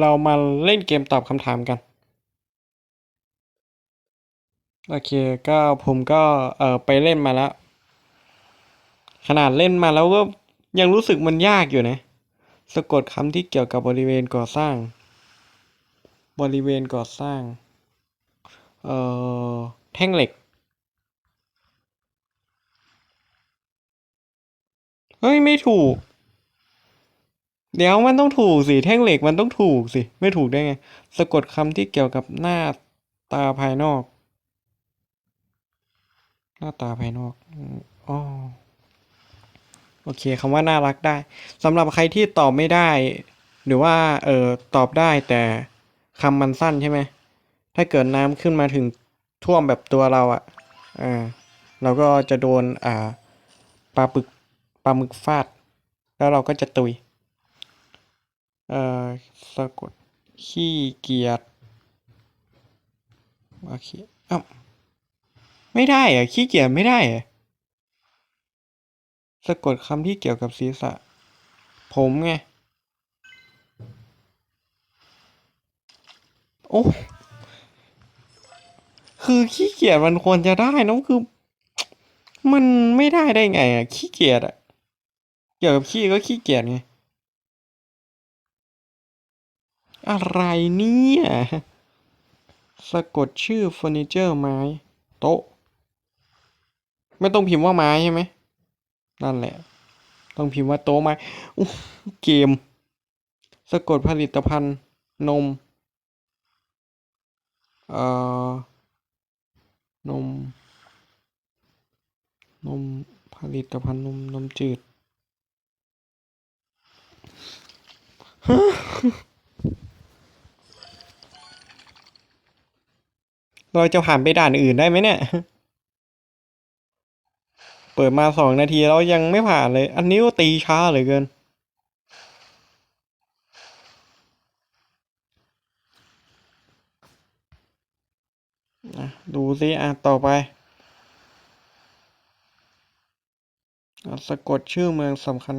เรามาเล่นเกมตอบคำถามกัน โอเคก็ผมก็เออไปเล่นมาแล้ว ขนาดเล่นมาแล้วก็ยังรู้สึกมันยากอยู่นะ สะกดคำที่เกี่ยวกับบริเวณก่อสร้าง บริเวณก่อสร้าง เอ่อ แท่งเหล็ก เฮ้ย ไม่ถูก เดี๋ยวมันต้องถูกสิ แท่งเหล็กมันต้องถูกสิ ไม่ถูกได้ไง สะกดคำที่เกี่ยวกับหน้าตาภายนอก หน้าตาภายนอกอ๋อโอเคคำว่าน่ารักได้สำหรับใครที่ตอบไม่ได้ หรือว่าเออตอบได้แต่คำมันสั้นใช่ไหมถ้าเกิดน้ำขึ้นมาถึงท่วมแบบตัวเราอะ่ะอ่าเราก็จะโดนอ่าปลาปึกปลาหมึกฟาด แล้วเราก็จะตุย เอ่อสะกดขี้เกียจโอเคอ้าวไม่ได้อะขี้เกียจไม่ได้อะสะกดคำที่เกี่ยวกับศีรษะ ผมไง โอ้คือขี้เกียจมันควรจะได้นะคือ มันไม่ได้ได้ไงอะขี้เกียจอะ เกี่ยวกับขี้ก็ขี้เกียจไง อะไรเนี่ย สะกดชื่อเฟอร์นิเจอร์ไม้ โต๊ะ ไม่ต้องพิมพ์ว่าไม้ใช่ไหม นั่นแหละ ต้องพิมพ์ว่าโต๊ะไม้เกม สะกดผลิตภัณฑ์นม เอ่อ นม นมผลิตภัณฑ์นมนมจืด ฮะ เราจะผ่านไปด่านอื่นได้ไหมเนี่ย เปิดมาสองนาทีแล้วยังไม่ผ่านเลย อันนี้ก็ตีช้าเหลือเกินอะดูซิอะต่อไปอะสะกดชื่อเมืองสำคัญ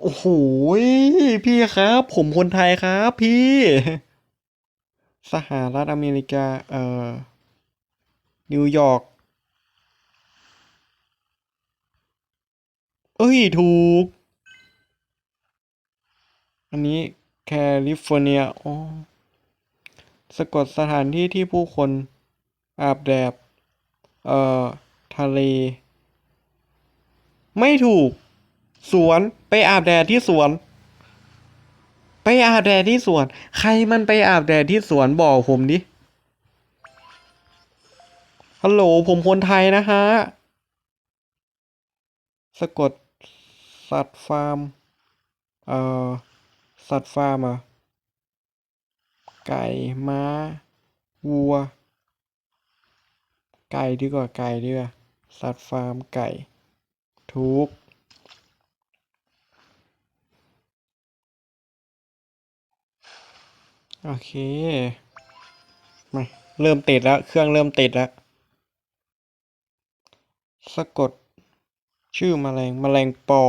โอ้โหยพี่ครับ ผมคนไทยครับพี่สหรัฐอเมริกา เอ่อ นิวยอร์กเอ้ย ถูก อันนี้แคลิฟอร์เนียอ๋อสะกดสถานที่ที่ผู้คน อาบแดดเอ่อ ทะเล ไม่ถูก สวน ไปอาบแดดที่สวน ไปอาบแดดที่สวน ใครมันไปอาบแดดที่สวนบอกผมดิ ฮัลโหลผมคนไทยนะฮะ สะกด สัตว์ฟาร์ม เอ่อ สัตว์ฟาร์มอะไก่ ม้า วัว ไก่ดีกว่าไก่ดีกว่า สัตว์ฟาร์มไก่ถูกโอเค มา เริ่มติดแล้ว เครื่องเริ่มติดแล้ว สะกด ชื่อแมลงแมลงปอ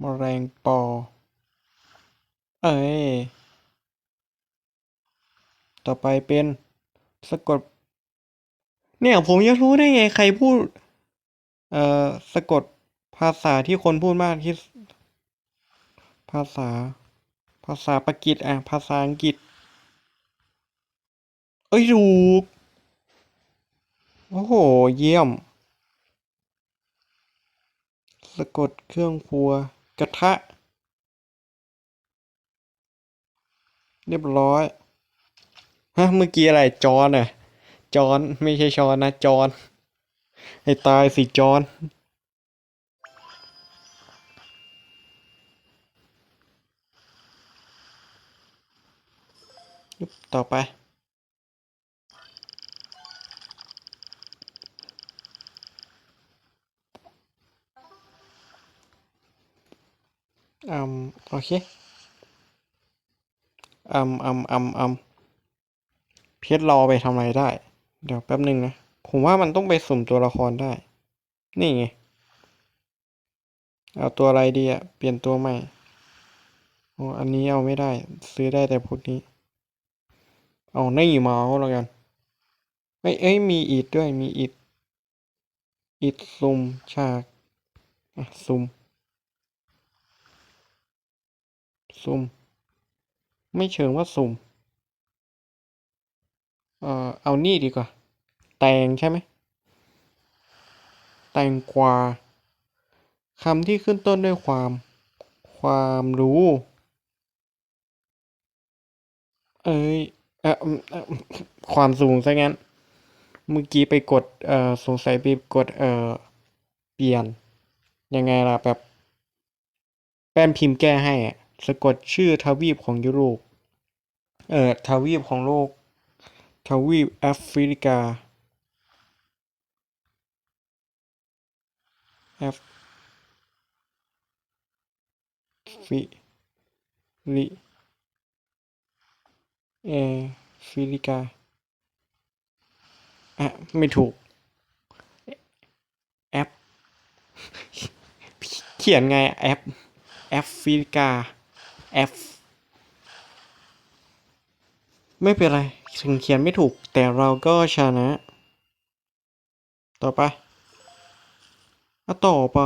แมลงปอ เอ้ยต่อไปเป็นสะกด เนี่ยผมอยากรู้ได้ไงใครพูด เอ่อสะกดภาษาที่คนพูดมากที่ภาษา ภาษาปากีสอะ ภาษาอังกฤษ เอ้ยถูก โอ้โห เยี่ยม สะกดเครื่องครัว กระทะ เรียบร้อย ฮะ เมื่อกี้อะไร จอนอะจอน ไม่ใช่ชอนนะ จอน ให้ตายสิจอนต่อไป อืมโอเคอืมอืมอืมอืมเพชรรอไปทำอะไรได้ เดี๋ยวแป๊บหนึ่งนะ ผมว่ามันต้องไปสุ่มตัวละครได้ นี่ไง เอาตัวอะไรดีอะเปลี่ยนตัวใหม่อ๋ออันนี้เอาไม่ได้ ซื้อได้แต่พวกนี้ เอานี่มาเอาแล้วกันเอ้ยเอ้ยมีอิดด้วยมีอิดอิดซุ่มฉากอะซุ่ม ซุ่ม ไม่เชิงว่าสุ่ม เอ่อ เอานี่ดีกว่า แตงใช่ไหม แตงกวาคำที่ขึ้นต้นด้วยความ ความรู้ เอ้ยเอ่ออืมเอ่อความสูงซะงั้น เมื่อกี้ไปกด เอ่อ สงสัยไปกด เอ่อ เปลี่ยน ยังไงล่ะแบบ แป้นพิมพ์แก้ให้อะ สะกดชื่อทวีปของยุโรป เอ่อทวีปของโลก ทวีปแอฟริกาแอฟฟิลิเอฟริกา อะ ไม่ถูก แอป เขียนไง แอป แอฟริกา แอฟไม่เป็นไร ถึงเขียนไม่ถูกแต่เราก็ชนะ ต่อไปอะต่อไป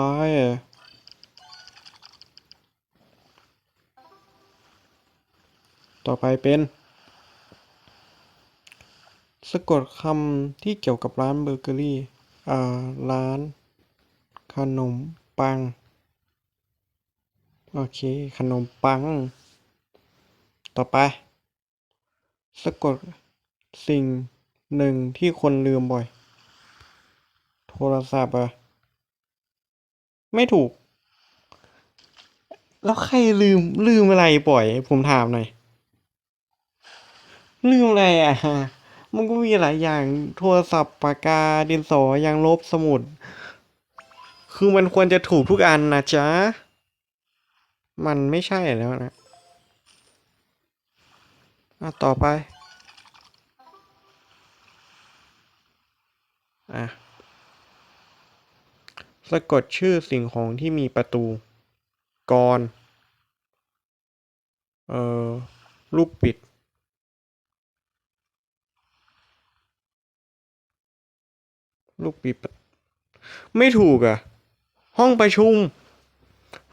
ต่อไปเป็น สะกดคำที่เกี่ยวกับร้านเบเกอรี่ อ่า ร้าน ขนมปัง โอเค ขนมปัง ต่อไป สะกดสิ่งหนึ่งที่คนลืมบ่อย โทรศัพท์อะไม่ถูก แล้วใครลืมลืมอะไรบ่อย ผมถามหน่อย ลืมอะไรอะมันก็มีหลายอย่าง โทรศัพท์ปากกา ดินสอ ยางลบ สมุด คือมันควรจะถูกทุกอันนะจ๊ะ มันไม่ใช่แล้วนะอะต่อไป อะ สะกดชื่อสิ่งของที่มีประตู กร เอ่อ ลูกปิดลูกปิดไม่ถูกอะ ห้องประชุม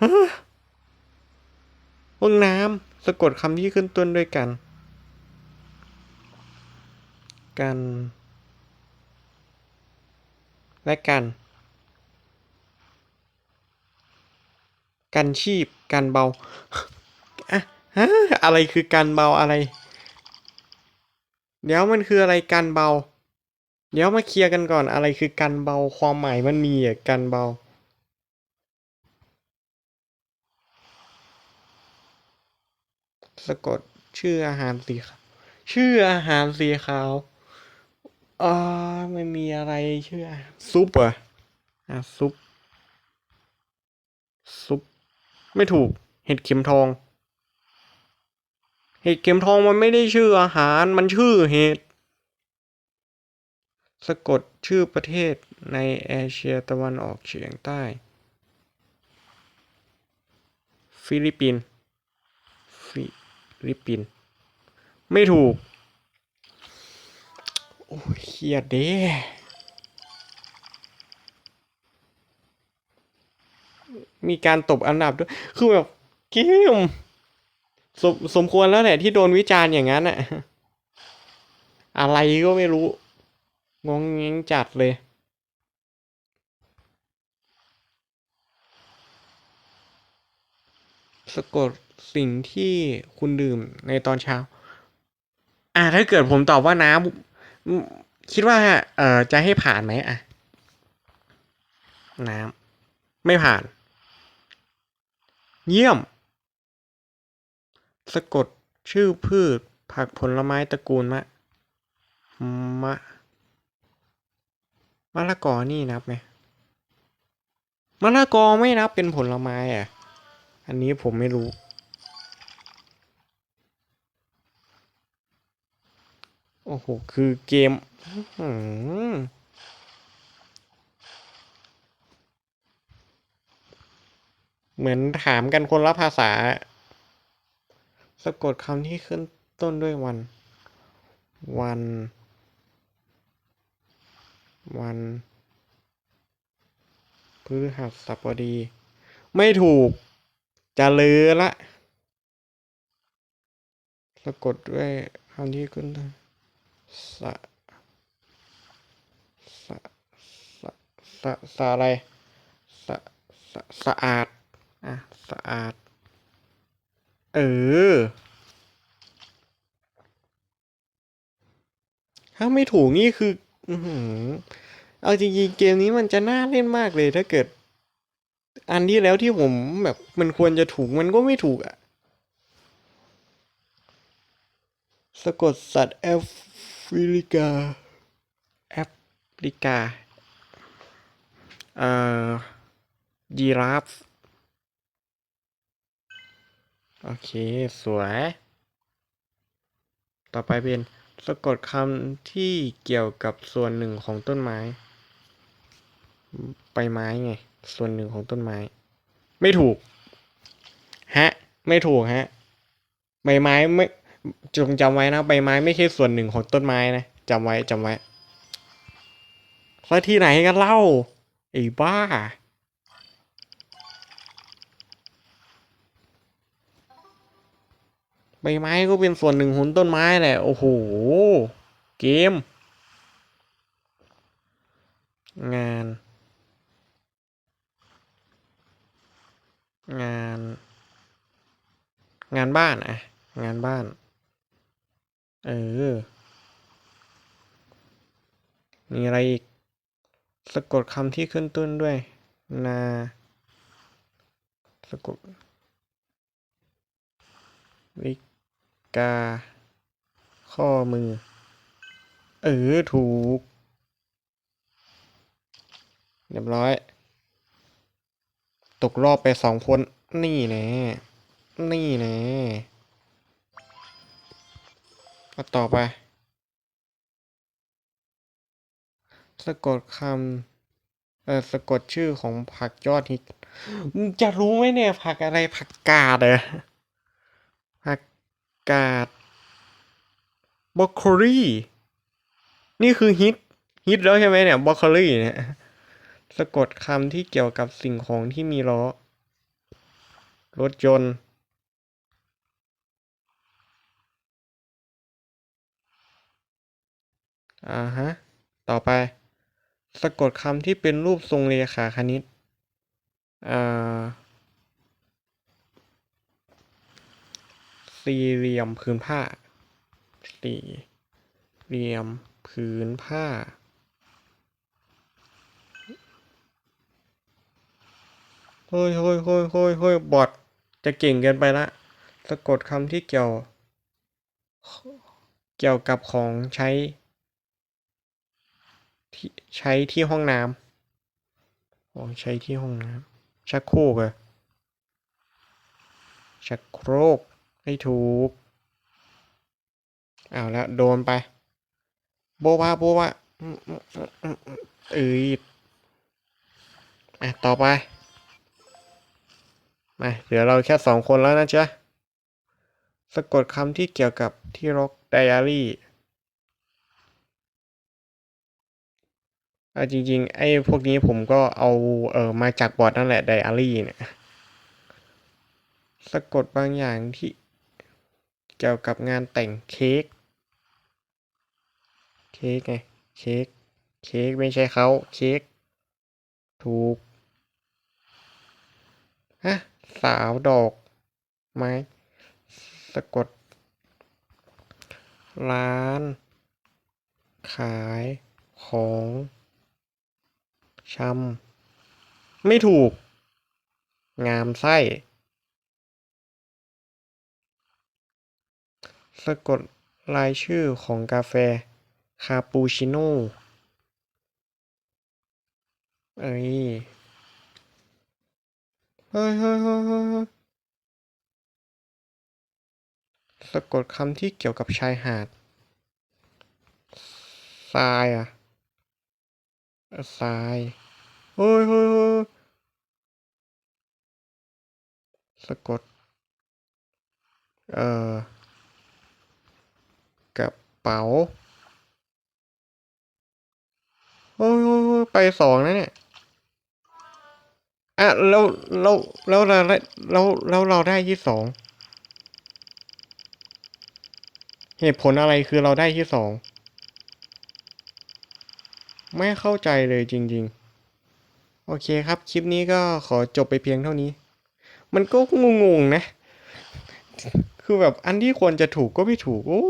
ฮะ ห้องน้ำสะกดคำที่ขึ้นต้นด้วยกัน กัน และกัน กันชีพกันเบาอะฮะอะไรคือกันเบาอะไร เดี๋ยวมันคืออะไรกันเบา เดี๋ยวมาเคลียร์กันก่อนอะไรคือกันเบาความหมายมันมีอะกันเบาะกดชื่ออาหารสีขาวชื่ออาหารสีขาวอ่าไม่มีอะไรชื่ออาหารซุปเหรอะอะซุปซุปไม่ถูก เห็ดเข็มทอง เห็ดเข็มทองมันไม่ได้ชื่ออาหารมันชื่อเห็ดสะกดชื่อประเทศในเอเชียตะวันออกเฉียงใต้ ฟิลิปปินส์ฟิ ลิปปินส์ไม่ถูก โอ้ยเครียดเด้มีการตบอันดับด้วย คือแบบเกมสมสมควรแล้วแหละที่โดนวิจารณ์อย่างนั้นอะอะไรก็ไม่รู้ งงงงจัดเลย สะกด สิ่งที่คุณดื่มในตอนเช้า อ่าถ้าเกิดผมตอบว่าน้ำคิดว่า เอ่อจะให้ผ่านไหมอะ น้ำไม่ผ่าน เยี่ยม สะกดชื่อพืช ผักผลไม้ตระกูลมะ มะมะละกอนี่นับไหมมะละกอไม่นับเป็นผลไม้อะ อันนี้ผมไม่รู้ โอ้โห คือเกมเหมือนถามกันคนละภาษา สะกดคำที่ขึ้นต้นด้วยวัน วัน วันพฤหัสบดี ไม่ถูก จะเลือละ สะกดด้วยคำที่ขึ้นต้น สะสะสะสะสะอะไรสะสะสะอาดอะสะอาด เออถ้าไม่ถูกนี่คืออืออเอาจริงๆเกมนี้มันจะน่าเล่นมากเลยถ้าเกิด อันที่แล้วที่ผมแบบมันควรจะถูกมันก็ไม่ถูกอะสะกดสัตว์แอ ฟริกา แอฟริกา เอ่อ ยีราฟ โอเค สวย ต่อไปเป็นสะกดคำที่เกี่ยวกับส่วนหนึ่งของต้นไม้ ใบไม้ไง ส่วนหนึ่งของต้นไม้ ไม่ถูก ฮะ ไม่ถูกฮะ ใบไม้ไม่ จงจำไว้นะใบไม้ไม่ใช่ส่วนหนึ่งของต้นไม้นะจำไว้จำไว้แล้วที่ไหนกันเล่าไอ้บ้า ใบไม้ก็เป็นส่วนหนึ่งของต้นไม้แหละ โอ้โห เกม งาน งาน งานบ้านอะงานบ้าน เออ มีอะไรอีก สะกดคำที่ขึ้นต้นด้วย นา สะกด วิกา ข้อมือ เออ ถูก เรียบร้อย ตกรอบไปสองคน นี่แน่นี่แน่ ก็ต่อไป สะกดคำเออสะกดชื่อของผักยอดฮิตมึงจะรู้ไหมเนี่ย ผักอะไรผักกาดเหรอผักกาดบรอกโคลีนี่คือฮิตฮิตแล้วใช่ไหมเนี่ยบรอกโคลีเนี่ยสะกดคำที่เกี่ยวกับสิ่งของที่มีล้อรถยนต์ อ่าฮะ ต่อไป สะกดคำที่เป็นรูปทรงเรขาคณิต อ่า สี่เหลี่ยมผืนผ้า สี่เหลี่ยมผืนผ้า เฮ้ยเฮ้ยเฮ้ยเฮ้ยเฮ้ยบอทจะเก่งเกินไปละ สะกดคำที่เกี่ยว เกี่ยวกับของใช้ ที่ใช้ที่ห้องน้ำของใช้ที่ห้องน้ำชักโครกอะชักโครกให้ถูกเอาแล้วโดนไป โบบาโบบาอืมอือืมอืมอืมเอ้ยอะต่อไป มาเหลือเราแค่สองคนแล้วนะจ๊ะ สะกดคำที่เกี่ยวกับที่รกไดอารี่ เอาจริงๆ ไอ้พวกนี้ผมก็เอาเออมาจากบอร์ดนั่นแหละไดอารี่เนี่ย สะกดบางอย่างที่เกี่ยวกับงานแต่งเค้ก เค้กไง เค้ก เค้กไม่ใช่เขาเค้ก ถูก ฮะ สาวดอก ไม้ สะกด ร้าน ขายของ ช้ำไม่ถูก งามไส้ สะกดรายชื่อของกาแฟ คาปูชิโน่เอ้ยเฮ้ยเฮ้ยเฮ้ยเฮ้ยเฮ้ยสะกดคำที่เกี่ยวกับชายหาดทรายอะ เอ่อทรายเฮ้ยเฮ้ยเฮ้ยสะกด เอ่อกระเป๋าโอ้ยอ้ยโอ้ยไปสองแล้วเนี่ยอะแล้วแล้วแล้วเราได้แล้วแล้วเราได้ที่สอง เหตุผลอะไรคือเราได้ที่สอง ไม่เข้าใจเลยจริง ๆ โอเคครับ คลิปนี้ก็ขอจบไปเพียงเท่านี้ มันก็งงๆนะ คือแบบอันที่ควรจะถูกก็ไม่ถูกโอ้